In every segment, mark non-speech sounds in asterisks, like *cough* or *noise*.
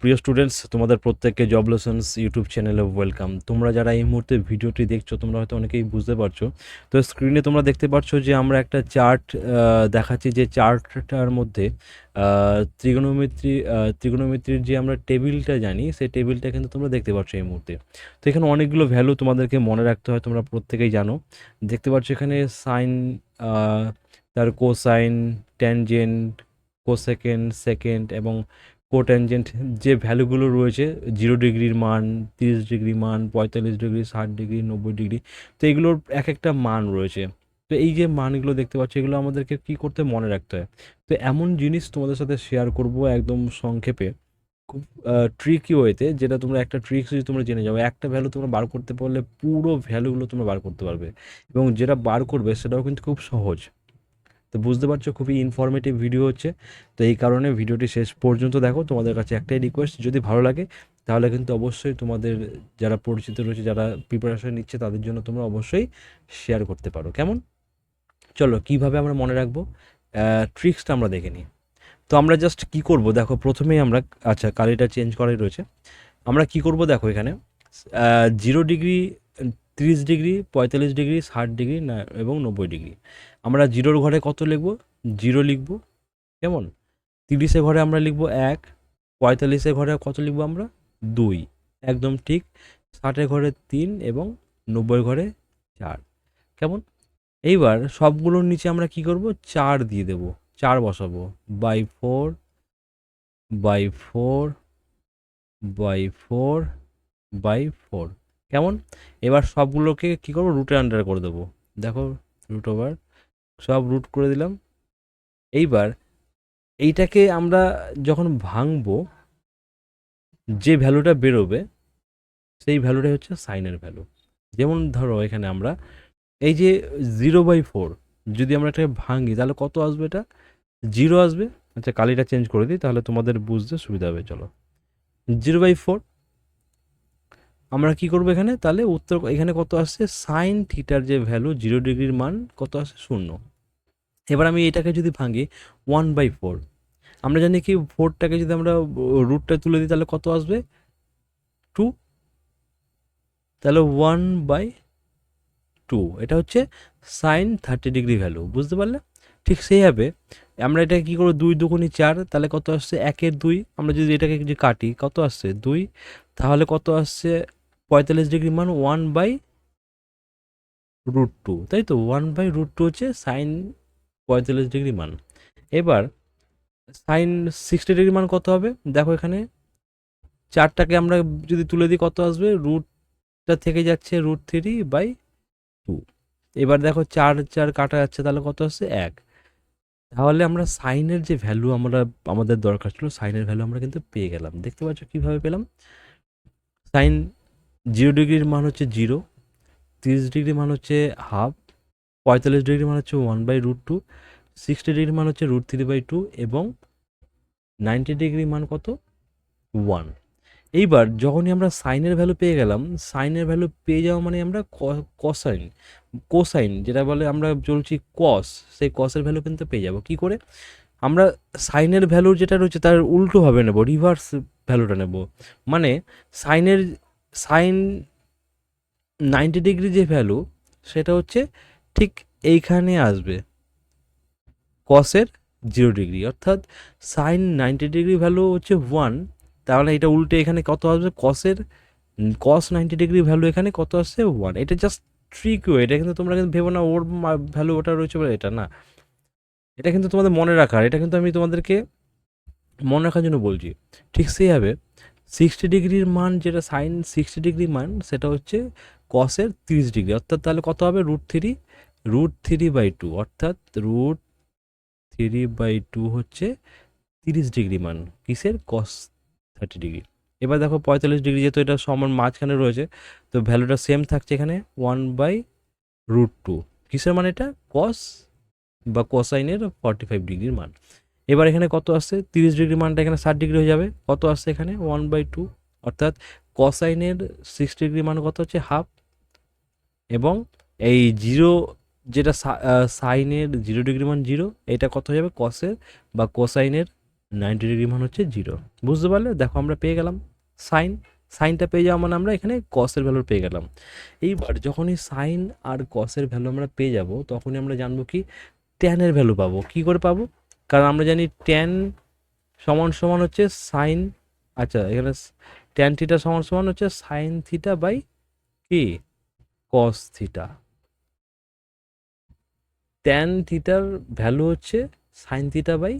প্রিয় স্টুডেন্টস তোমাদের প্রত্যেককে জব লেসন্স ইউটিউব চ্যানেলে ওয়েলকাম তোমরা যারা এই মুহূর্তে ভিডিওটি দেখছ, তোমরা হয়তো অনেকেই বুঝতে পারছ। তো স্ক্রিনে তোমরা দেখতে পাচ্ছ যে আমরা একটা চার্ট দেখাচ্ছি যে চার্টটার মধ্যে ত্রিগোনোমেট্রি ত্রিগোনোমেট্রির যে আমরা টেবিলটা জানি, সেই টেবিলটা কিন্তু তোমরা দেখতে পাচ্ছ এই মুহূর্তে। তো এখানে অনেকগুলো ভ্যালু তোমাদেরকে মনে রাখতে হয়, তোমরা প্রত্যেকেই জানো। দেখতে পাচ্ছ এখানে সাইন তার কোসাইন ট্যানজেন্ট কোসেকেন্ড সেকেন্ড এবং কোট্যানজেন্ট যে ভ্যালুগুলো রয়েছে জিরো ডিগ্রির মান, তিরিশ ডিগ্রি মান, পঁয়তাল্লিশ ডিগ্রি ষাট ডিগ্রি নব্বই ডিগ্রি তো এগুলোর এক একটা মান রয়েছে। তো এই যে মানগুলো দেখতে পাচ্ছি, এগুলো আমাদেরকে কী করতে মনে রাখতে হয়। তো এমন জিনিস তোমাদের সাথে শেয়ার করব একদম সংক্ষেপে, খুব ট্রিকি ওয়েতে যেটা তোমরা একটা ট্রিক্স যদি তোমরা জেনে যাও একটা ভ্যালু তোমরা বার করতে পারলে পুরো ভ্যালুগুলো তোমরা বার করতে পারবে। এবং যেটা বার করবে, সেটাও কিন্তু খুব সহজ। তো বুঝতে পারছ খুবই ইনফরমেটিভ ভিডিও হচ্ছে। তো এই কারণে ভিডিওটি শেষ পর্যন্ত দেখো, তোমাদের কাছে একটাই রিকোয়েস্ট যদি ভালো লাগে, তাহলে কিন্তু অবশ্যই তোমাদের যারা পরিচিত রয়েছে, যারা প্রিপারেশন নিচ্ছে, তাদের জন্য তোমরা অবশ্যই শেয়ার করতে পারো। কেমন? চলো, কীভাবে আমরা মনে রাখব? ট্রিক্সটা আমরা দেখে নিই। তো আমরা জাস্ট কি করব? দেখো, প্রথমেই আমরা আচ্ছা কালিটা চেঞ্জ করাই রয়েছে। আমরা কি করব দেখো এখানে? জিরো ডিগ্রি তিরিশ ডিগ্রি পঁয়তাল্লিশ ডিগ্রি ষাট ডিগ্রি এবং নব্বই ডিগ্রি আমরা জিরোর ঘরে কত লিখব? জিরো লিখব। কেমন? তিরিশে ঘরে আমরা লিখব এক পঁয়তাল্লিশে ঘরে কত লিখব আমরা? দুই। একদম ঠিক। ষাটের ঘরে তিন এবং নব্বই ঘরে চার। কেমন? এইবার সবগুলোর নিচে আমরা কি করব? চার দিয়ে দেব। চার বসাবো। By four by four by four by four. কেমন? এবার সবগুলোকে কী করব? রুটে আন্ডার করে দেবো। দেখো, রুট ওভার সব রুট করে দিলাম। এইবার এইটাকে আমরা যখন ভাঙবো, যে ভ্যালুটা বেরোবে, সেই ভ্যালুটাই হচ্ছে সাইনের ভ্যালু যেমন ধরো এখানে আমরা এই যে জিরো বাই ফোর যদি আমরা এটাকে ভাঙি, তাহলে কত আসবে এটা? জিরো আসবে। আচ্ছা কালিটা চেঞ্জ করে দিই, তাহলে তোমাদের বুঝতে সুবিধা হবে, চলো। জিরো বাই ফোর আমরা কি করব এখানে? তাহলে উত্তর এখানে কত আসছে? সাইন থিটার যে ভ্যালু জিরো ডিগ্রির মান কত আসছে? শূন্য। এবার আমি এটাকে যদি ভাঙি ওয়ান বাই ফোর আমরা জানি কি ফোরটাকে যদি আমরা রুটটা তুলে দিই, তাহলে কত আসবে? টু তাহলে ওয়ান বাই টু এটা হচ্ছে সাইন থার্টি ডিগ্রি ভ্যালু বুঝতে পারলে? ঠিক সেইভাবে আমরা এটা কী করব? দুই দুগুণি চার, তাহলে কত আসছে? একের দুই। আমরা যদি এটাকে যদি কাটি, কত আসছে? দুই। তাহলে কত আসছে? পঁয়তাল্লিশ ডিগ্রি মান ওয়ান বাই রুট টু তাই তো? ওয়ান বাই রুট টু হচ্ছে সাইন পঁয়তাল্লিশ ডিগ্রি মান। এবার সাইন সিক্সটি ডিগ্রি মান কত হবে? দেখো এখানে চারটাকে আমরা যদি তুলে দিই, কত আসবে? রুটটা থেকে যাচ্ছে রুট থ্রি বাই টু এবার দেখো চার চার কাটা যাচ্ছে, তাহলে কত আসছে? এক। তাহলে আমরা সাইনের যে ভ্যালু আমরা, আমাদের দরকার ছিল সাইনের ভ্যালু আমরা কিন্তু পেয়ে গেলাম। দেখতে পাচ্ছ কীভাবে পেলাম? সাইন জিরো ডিগ্রির মান হচ্ছে জিরো, তিরিশ ডিগ্রি মান হচ্ছে হাফ, পঁয়তাল্লিশ ডিগ্রি মান হচ্ছে one by root two, sixty degree মান হচ্ছে রুট থ্রি বাই টু এবং নাইনটি ডিগ্রি মান কত? ওয়ান। এইবার যখনই আমরা সাইনের ভ্যালু পেয়ে গেলাম, সাইনের ভ্যালু পেয়ে যাওয়া মানে আমরা কসাইন, কোসাইন যেটা বলে আমরা চলছি কস সেই কসের ভ্যালু কিন্তু পেয়ে যাব। কি করে? আমরা সাইনের ভ্যালু যেটা রয়েছে তার উল্টোভাবে নেব রিভার্স ভ্যালুটা নেব। মানে সাইনের সাইন নাইনটি ডিগ্রি যে ভ্যালু, সেটা হচ্ছে ঠিক এইখানে আসবে। কসের জিরো ডিগ্রি, অর্থাৎ সাইন নাইনটি ডিগ্রি ভ্যালু হচ্ছে ওয়ান, তাহলে এটা উল্টে এখানে কত আসবে? কসের কস নাইনটি ডিগ্রি ভ্যালু এখানে কত আসছে? ওয়ান। এটা জাস্ট ট্রিক ওয়ে এটা কিন্তু তোমরা কিন্তু ভেবো না ওর ভ্যালু ওটা রয়েছে বলে, এটা না। এটা কিন্তু তোমাদের মনে রাখার, এটা কিন্তু আমি তোমাদেরকে মনে রাখার জন্য বলছি। ঠিক সেইভাবে সিক্সটি ডিগ্রির মান, যেটা সাইন সিক্সটি ডিগ্রি মান, সেটা হচ্ছে কসের তিরিশ ডিগ্রি। অর্থাৎ তাহলে কত হবে? Root three root three by two অর্থাৎ রুট থ্রি বাই টু হচ্ছে তিরিশ ডিগ্রি মান। কিসের? Cos thirty degree. এবার দেখো পঁয়তাল্লিশ ডিগ্রি যেহেতু এটা সমান মাঝখানে রয়েছে, তো ভ্যালুটা সেম থাকছে এখানে ওয়ান বাই রুট টু কিসের মান এটা? কস বা কোসাইনের ফর্টি ফাইভ ডিগ্রির মান। এবার এখানে কত আসছে? তিরিশ ডিগ্রি মানটা এখানে ষাট ডিগ্রি হয়ে যাবে। কত আসছে এখানে? One by two. অর্থাৎ কসাইনের সিক্স ডিগ্রি মান কত হচ্ছে? হাফ। এবং এই জিরো যেটা সাইনের জিরো ডিগ্রি মান জিরো, এটা কত হয়ে যাবে? কসের বা কোসাইনের নাইনটি ডিগ্রি মান হচ্ছে জিরো। বুঝতে পারলে? দেখো আমরা পেয়ে গেলাম সাইন। সাইনটা পেয়ে যাওয়া মানে আমরা এখানে কসের ভ্যালু পেয়ে গেলাম। এইবার যখনই সাইন আর কসের ভ্যালু আমরা পেয়ে যাব, তখনই আমরা জানব কি? ট্যানের ভ্যালু পাবো। কি করে পাবো? কারণ আমরা জানি ট্যান সমান সমান হচ্ছে সাইন আচ্ছা এখানে ট্যান থিটা সমান সমান হচ্ছে সাইন থিটা বাই কি কস থিটা ট্যান থিটার ভ্যালু হচ্ছে sine theta by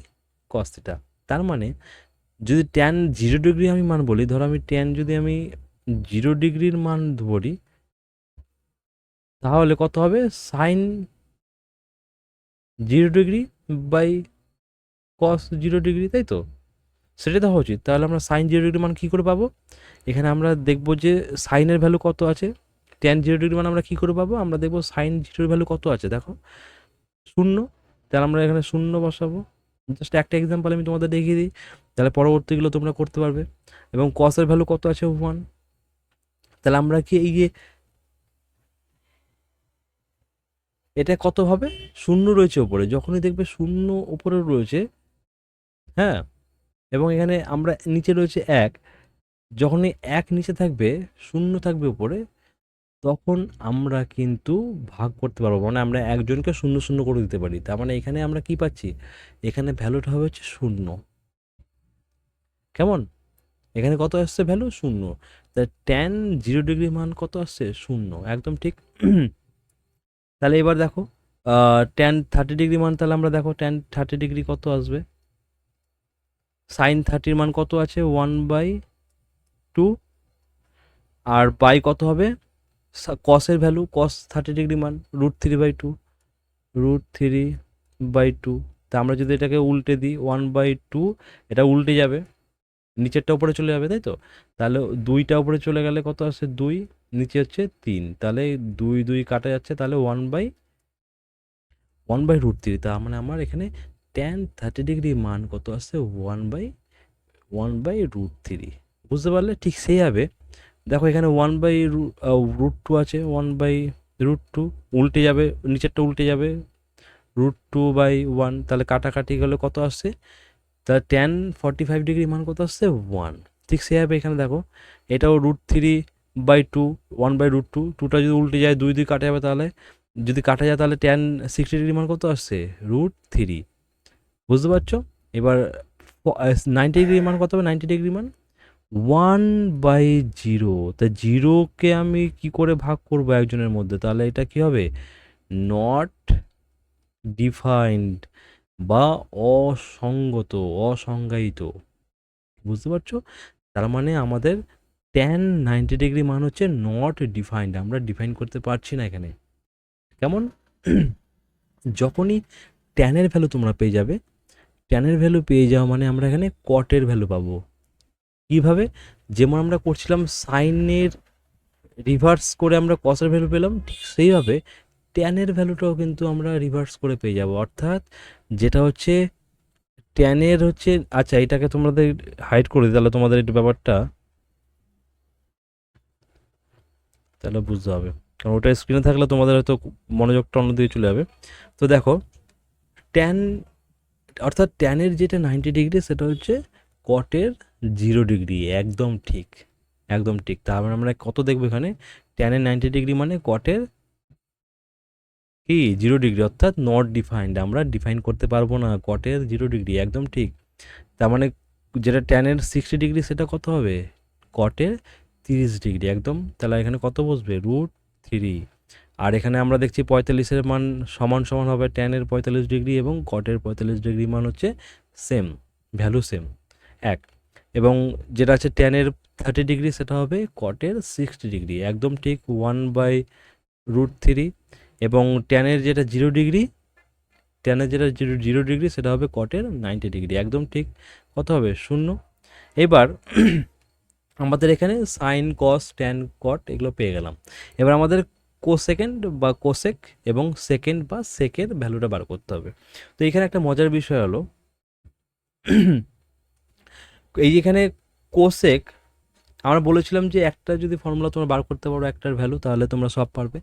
cos theta তার মানে যদি ট্যান জিরো ডিগ্রি আমি মান বলি, ধরো আমি ট্যান যদি আমি জিরো ডিগ্রির মান ধরি, তাহলে কত হবে? Sine zero degree by cos zero degree তাই তো? সেটাই তো হওয়া উচিত। তাহলে আমরা সাইন জিরো ডিগ্রি মান কী করে পাবো? এখানে আমরা দেখব যে সাইনের ভ্যালু কত আছে? ট্যান জিরো ডিগ্রি মান আমরা কী করে পাবো? আমরা দেখব সাইন জিরোর ভ্যালু কত আছে? দেখো, শূন্য। তাহলে আমরা এখানে শূন্য বসাবো। জাস্ট একটা এক্সাম্পল আমি তোমাদের দেখিয়ে দিই। তাহলে পরবর্তীগুলো তোমরা করতে পারবে। এবং কসের ভ্যালু কত আছে? ওয়ান তাহলে আমরা কি এই যে এটা কত হবে? শূন্য রয়েছে ওপরে যখনই দেখবে শূন্য ওপরে রয়েছে হ্যাঁ? এবং এখানে আমরা নিচে রয়েছে এক। যখনই এক নিচে থাকবে, শূন্য থাকবে উপরে, তখন আমরা কিন্তু ভাগ করতে পারব। মানে আমরা একজনকে শূন্য শূন্য করে দিতে পারি। তার মানে এখানে আমরা কি পাচ্ছি? এখানে ভ্যালুটা হবে হচ্ছে শূন্য। কেমন? এখানে কত আসছে ভ্যালু শূন্য। তা টেন জিরো ডিগ্রি মান কত আসছে? শূন্য। একদম ঠিক? তাহলে এবার দেখো টেন থার্টি ডিগ্রি মান তাহলে আমরা দেখো টেন থার্টি ডিগ্রি কত আসবে? সাইন থার্টির মান কত আছে? One by two. R by কত হবে? কসের ভ্যালু কস থার্টি ডিগ্রি মান, root three by two, root three by two. তা আমরা যদি এটাকে উল্টে দিই, ওয়ান বাই টু, এটা উল্টে যাবে। নিচেরটা উপরে চলে যাবে, তাই তো? তাহলে দুইটা উপরে চলে গেলে কত আসছে দুই, নিচে হচ্ছে তিন। তাহলে দুই দুই কাটা যাচ্ছে, তাহলে one by one by root three. তার মানে আমার এখানে টেন থার্টি ডিগ্রি মান কত আসছে one by one by root three বুঝতে পারলে ঠিক সেই হবে। দেখো এখানে ওয়ান বাই রুট টু আছে। ওয়ান বাই রুট টু উল্টে যাবে, নিচেরটা উল্টে যাবে। রুট টু বাই ওয়ান তাহলে কাটাকাটি গেলে কত আসছে? তাহলে টেন ফর্টি ফাইভ ডিগ্রি মান কত আসছে? ওয়ান ঠিক সেভাবে এখানে দেখো। এটাও root three by two one by root two টুটা যদি উল্টে যায়, দুই দুই কাটা যাবে তাহলে। যদি কাটা যায় তাহলে টেন সিক্সটি ডিগ্রি মান কত আসছে? রুট থ্রি বুঝতে পারছ? এবার নাইনটি ডিগ্রি মান কত হবে? নাইনটি ডিগ্রি মান? ওয়ান বাই জিরো তা জিরোকে আমি কি করে ভাগ করব একজনের মধ্যে? তাহলে এটা কি হবে? নট ডিফাইন্ড বা অসঙ্গত, অসংজ্ঞায়িত। বুঝতে পারছ? তার মানে আমাদের টেন নাইনটি ডিগ্রি মান হচ্ছে নট ডিফাইন্ড আমরা ডিফাইন করতে পারছি না এখানে। কেমন? *clears throat* যখনই ট্যানের ভ্যালু তোমরা পেয়ে যাবে ট্যানের ভ্যালু পেয়ে যাওয়া মানে আমরা এখানে কটের ভ্যালু পাবো। কীভাবে? যেমন আমরা করছিলাম সাইনের রিভার্স করে আমরা কসের ভ্যালু পেলাম, ঠিক সেইভাবে ট্যানের ভ্যালুটাও কিন্তু আমরা রিভার্স করে পেয়ে যাব। অর্থাৎ যেটা হচ্ছে ট্যানের হচ্ছে আচ্ছা এটাকে তোমাদের হাইড করে দিই তাহলে তোমাদের একটু ব্যাপারটা। তাহলে বুঝতে হবে। কারণ ওটা স্ক্রিনে থাকলে তোমাদের হয়তো মনোযোগটা অন্যদিকে চলে যাবে। তো দেখো ট্যান অর্থাৎ ট্যানের যেটা নাইনটি ডিগ্রি সেটা হচ্ছে কটের জিরো ডিগ্রি একদম ঠিক একদম ঠিক। তারপরে আমরা কত দেখব এখানে? ট্যানের নাইনটি ডিগ্রি মানে কটের কি? জিরো ডিগ্রি অর্থাৎ নট ডিফাইন্ড আমরা ডিফাইন করতে পারব না কটের জিরো ডিগ্রি একদম ঠিক। তার মানে যেটা ট্যানের সিক্সটি ডিগ্রি সেটা কত হবে? কটের তিরিশ ডিগ্রি একদম। তাহলে এখানে কত বসবে? রুট থ্রি আর এখানে আমরা দেখছি পঁয়তাল্লিশের মান সমান সমান হবে ট্যানের পঁয়তাল্লিশ ডিগ্রি এবং কটের পঁয়তাল্লিশ ডিগ্রি মান হচ্ছে সেম ভ্যালু সেম এক। এবং যেটা আছে ট্যানের থার্টি ডিগ্রি, সেটা হবে কটের সিক্সটি ডিগ্রি, একদম ঠিক ওয়ান বাই রুট থ্রি এবং ট্যানের যেটা জিরো ডিগ্রি ট্যানের যেটা জিরো জিরো ডিগ্রি, সেটা হবে কটের নাইনটি ডিগ্রি, একদম ঠিক কত হবে? শূন্য। এবার *clears throat* আমাদের এখানে সাইন কস ট্যান কট এগুলো পেয়ে গেলাম। এবার আমাদের কোসেকেন্ড বা কোসেক এবং সেকেন্ড বা সেকের ভ্যালুটা বার করতে হবে। তো এখানে একটা মজার বিষয় হলো, এই যেখানে কোসেক, আমরা বলেছিলাম যে একটা যদি ফর্মুলা তোমরা বার করতে পারো একটার ভ্যালু, তাহলে তোমরা সব পারবে।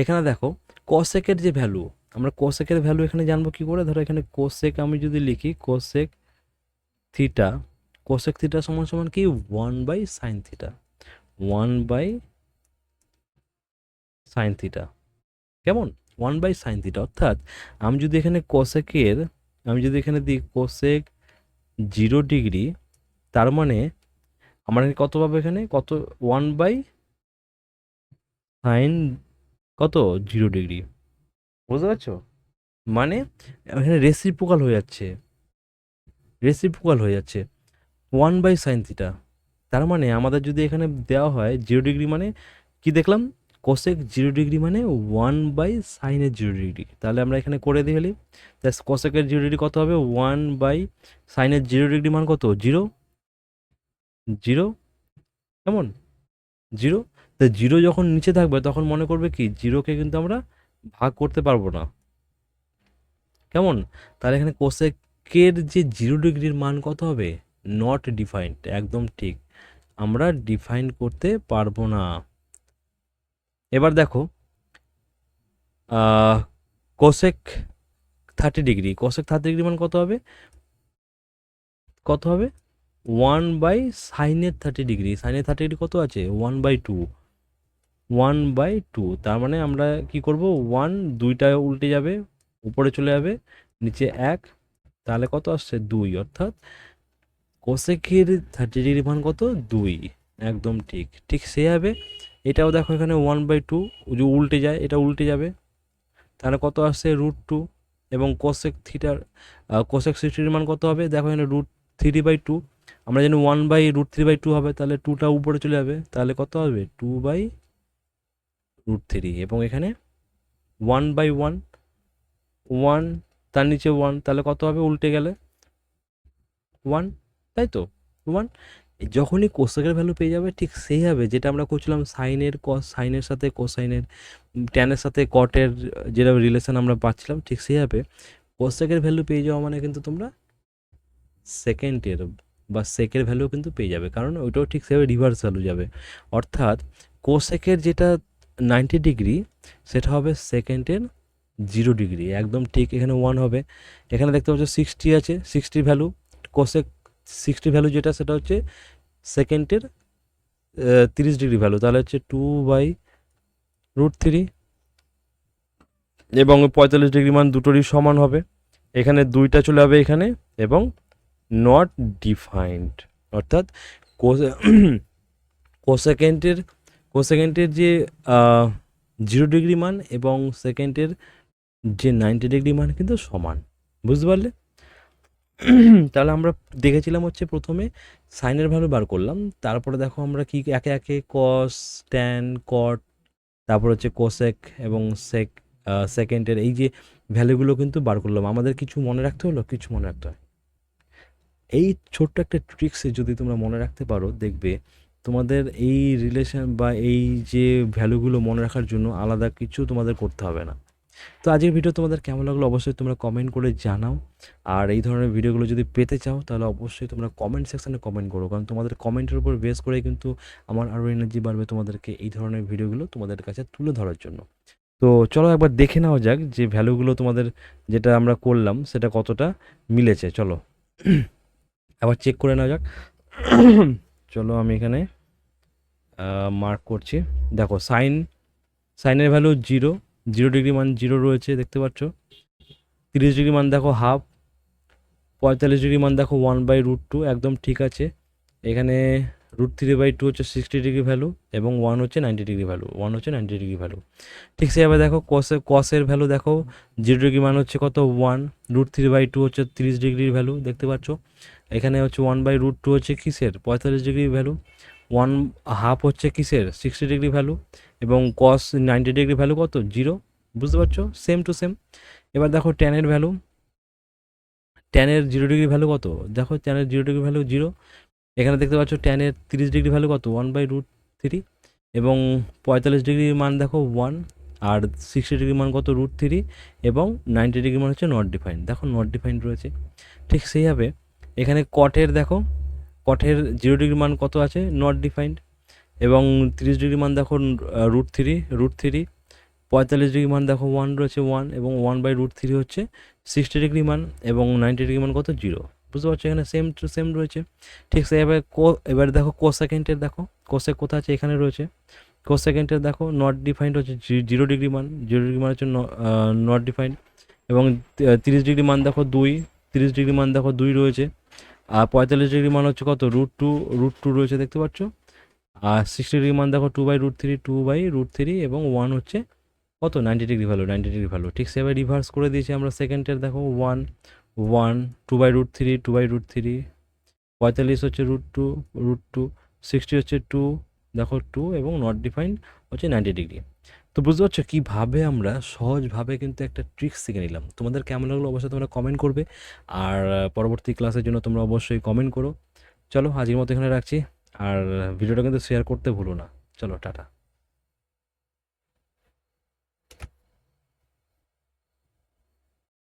এখানে দেখো, কোসেকের যে ভ্যালু, আমরা কোসেকের ভ্যালু এখানে জানব কি করে? ধরো এখানে কোসেক আমি যদি লিখি, কোসেক থিটা কোসেক থিটা সমান সমান কি? One by sine theta. One by sine theta কেমন? ওয়ান বাই সাইন থিটা অর্থাৎ আমি যদি এখানে কোসেকের আমি যদি এখানে দিই কোসেক জিরো ডিগ্রি তার মানে আমার এখানে কত পাবো এখানে? কত? ওয়ান বাই সাইন কত? জিরো ডিগ্রি বুঝতে পারছ? মানে এখানে রেসিপ্রোকাল হয়ে যাচ্ছে। রেসিপ্রোকাল হয়ে যাচ্ছে। ওয়ান বাই সাইন থিটা তার মানে আমাদের যদি এখানে দেওয়া হয় জিরো ডিগ্রি মানে কি দেখলাম? কোসেক জিরো ডিগ্রি মানে ওয়ান বাই সাইনের জিরো ডিগ্রি তাহলে আমরা এখানে করে দিয়ে ফেলি। হলি কোসেকের জিরো ডিগ্রি কত হবে? ওয়ান বাই সাইনের জিরো ডিগ্রি মান কত? জিরো জিরো কেমন? জিরো তো জিরো যখন নিচে থাকবে, তখন মনে করবে কি? জিরোকে কিন্তু আমরা ভাগ করতে পারব না। কেমন? তাহলে এখানে কোসেকের যে জিরো ডিগ্রির মান কত হবে? নট ডিফাইন্ড একদম ঠিক। আমরা ডিফাইন করতে পারব না। এবার দেখো cosec thirty degree cosec thirty degree মান কত হবে? কত হবে? ওয়ান বাই সাইনের থার্টি ডিগ্রি সাইনের থার্টি ডিগ্রি কত আছে? One by two one by two তার মানে আমরা কি করব? ওয়ান দুইটা উল্টে যাবে, উপরে চলে যাবে, নিচে এক, তাহলে কত আসছে? দুই, অর্থাৎ কোসেকের থার্টি ডিগ্রি মান কত? দুই, একদম ঠিক ঠিক সে হবে। এটাও দেখো এখানে ওয়ান বাই টু যে উল্টে যায়, এটা উল্টে যাবে। তাহলে কত আসছে? রুট টু এবং কোসেক থিটার কোসেক সিক্সটির মান কত হবে? দেখো এখানে রুট থ্রি বাই টু আমরা জানি one by root three by two হবে, তাহলে টুটা উপরে চলে যাবে। তাহলে কত হবে? টু বাই রুট থ্রি এবং এখানে ওয়ান বাই ওয়ান ওয়ান তার নিচে ওয়ান তাহলে কত হবে? উল্টে গেলে ওয়ান তাই তো? ওয়ান যখনই কোসেকের ভ্যালু পেয়ে যাবে, ঠিক সেই হবে যেটা আমরা করছিলাম সাইনের কস সাইনের সাথে কোসাইনের ট্যানের সাথে কটের যেটা রিলেশন আমরা পাচ্ছিলাম, ঠিক সেই হবে কোসেকের ভ্যালু পেয়ে যাওয়া মানে কিন্তু তোমরা সেকেন্ডের বা সেকের ভ্যালু কিন্তু পেয়ে যাবে। কারণ ওইটাও ঠিক সেভাবে রিভার্স ভ্যালু যাবে। অর্থাৎ কোসেকের যেটা নাইনটি ডিগ্রি সেটা হবে সেকেন্ডের জিরো ডিগ্রি একদম ঠিক এখানে ওয়ান হবে। এখানে দেখতে পাচ্ছ সিক্সটি আছে sixty value cosec sixty value যেটা, সেটা হচ্ছে সেকেন্ডের তিরিশ ডিগ্রি ভ্যালু তাহলে হচ্ছে টু বাই রুট থ্রি এবং পঁয়তাল্লিশ ডিগ্রি মান দুটোরই সমান হবে। এখানে দুইটা চলে যাবে এখানে এবং নট ডিফাইন্ড অর্থাৎ কোসেকেন্ডের কোসেকেন্ডের যে জিরো ডিগ্রি মান এবং সেকেন্ডের যে নাইনটি ডিগ্রি মান কিন্তু সমান। বুঝতে পারলে? *clears throat* তাহলে আমরা দেখেছিলাম হচ্ছে প্রথমে সাইনের ভ্যালু বার করলাম, তারপরে দেখো আমরা কি একে একে কস ট্যান কট তারপর হচ্ছে কোসেক এবং সেক সেকেন্ডের এই যে ভ্যালুগুলো কিন্তু বার করলাম। আমাদের কিছু মনে রাখতে হলো? কিছু মনে রাখতে হয়। এই ছোট্ট একটা ট্রিক্সে যদি তোমরা মনে রাখতে পারো, দেখবে তোমাদের এই রিলেশন বা এই যে ভ্যালুগুলো মনে রাখার জন্য আলাদা কিছু তোমাদের করতে হবে না। তো আজকের ভিডিও তোমাদের কেমন লাগল অবশ্যই তোমরা কমেন্ট করে জানাও। আর এই ধরনের ভিডিওগুলো যদি পেতে চাও, তাহলে অবশ্যই তোমরা কমেন্ট সেকশানে কমেন্ট করো। কারণ তোমাদের কমেন্টের উপর বেস করেই কিন্তু আমার আরও এনার্জি বাড়বে তোমাদেরকে এই ধরনের ভিডিওগুলো তোমাদের কাছে তুলে ধরার জন্য। তো চলো একবার দেখে নেওয়া যাক যে ভ্যালুগুলো তোমাদের যেটা আমরা করলাম, সেটা কতটা মিলেছে। চলো। *clears throat* আবার চেক করে নেওয়া যাক। *clears throat* চলো আমি এখানে মার্ক করছি। দেখো সাইন সাইনের ভ্যালু জিরো জিরো ডিগ্রি মান জিরো রয়েছে, দেখতে পাচ্ছ। তিরিশ ডিগ্রি মান দেখো হাফ পঁয়তাল্লিশ ডিগ্রি মান দেখো ওয়ান বাই রুট টু একদম ঠিক আছে। এখানে রুট থ্রি বাই টু হচ্ছে সিক্সটি ডিগ্রি ভ্যালু এবং ওয়ান হচ্ছে নাইনটি ডিগ্রি ভ্যালু ওয়ান হচ্ছে নাইনটি ডিগ্রি ভ্যালু ঠিক সেভাবে দেখো কসে কসের ভ্যালু দেখো জিরো ডিগ্রি মান হচ্ছে কত? One root three by two হচ্ছে তিরিশ ডিগ্রির ভ্যালু দেখতে পাচ্ছ। এখানে হচ্ছে ওয়ান বাই রুট টু হচ্ছে কিসের? পঁয়তাল্লিশ ডিগ্রি ভ্যালু ওয়ান হাফ হচ্ছে কিসের? সিক্সটি ডিগ্রি ভ্যালু এবং কস নাইনটি ডিগ্রি ভ্যালু কত? জিরো বুঝতে পারছ? সেম টু সেম এবার দেখো ট্যানের ভ্যালু ট্যানের জিরো ডিগ্রি ভ্যালু কত? দেখো ট্যানের জিরো ডিগ্রি ভ্যালু জিরো এখানে দেখতে পাচ্ছ ট্যানের তিরিশ ডিগ্রি ভ্যালু কত? ওয়ান বাই রুট থ্রি এবং পঁয়তাল্লিশ ডিগ্রির মান দেখো ওয়ান আর সিক্সটি ডিগ্রি মান কত? রুট থ্রি এবং নাইনটি ডিগ্রি মান হচ্ছে নট ডিফাইন্ড দেখো নট ডিফাইন্ড রয়েছে। ঠিক সেইভাবে এখানে কটের দেখো কটের জিরো ডিগ্রি মান কত আছে? নট ডিফাইন্ড এবং তিরিশ ডিগ্রি মান দেখো রুট থ্রি রুট থ্রি পঁয়তাল্লিশ ডিগ্রি মান দেখো ওয়ান রয়েছে ওয়ান এবং ওয়ান বাই রুট থ্রি হচ্ছে সিক্সটি ডিগ্রি মান এবং নাইনটি ডিগ্রি মান কত? জিরো বুঝতে পারছ এখানে সেম টু সেম রয়েছে। ঠিক সেভাবে কো এবার দেখো কো সেকেন্ডের দেখো কোসে কোথায় আছে? এখানে রয়েছে। কো সেকেন্ডের দেখো নট ডিফাইন্ড হচ্ছে জিরো ডিগ্রি মান জিরো ডিগ্রি মান হচ্ছে নট ডিফাইন্ড এবং তিরিশ ডিগ্রি মান দেখো দুই, তিরিশ ডিগ্রি মান দেখো দুই রয়েছে। আর পঁয়তাল্লিশ ডিগ্রি মান হচ্ছে কত? রুট টু রুট টু রয়েছে, দেখতে পাচ্ছ? আর সিক্সটি ডিগ্রি মান দেখো two by root three two by root three এবং ওয়ান হচ্ছে কত? Ninety degree value ninety degree value ঠিক সেভাবে রিভার্স করে দিয়েছি আমরা সেকেন্ডের দেখো one one two by root three two by root three পঁয়তাল্লিশ হচ্ছে root two root two sixty হচ্ছে টু দেখো টু এবং নট ডিফাইন্ড হচ্ছে নাইনটি ডিগ্রি তো বুঝতে পারছ কীভাবে আমরা সহজভাবে কিন্তু একটা ট্রিক্স শিখে নিলাম? তোমাদের কেমন লাগল অবশ্যই তোমরা কমেন্ট করবে। আর পরবর্তী ক্লাসের জন্য তোমরা অবশ্যই কমেন্ট করো। চলো, আজকের মতো এখানে রাখছি। আর ভিডিওটা কিন্তু শেয়ার করতে ভুলো না। চলো টাটা।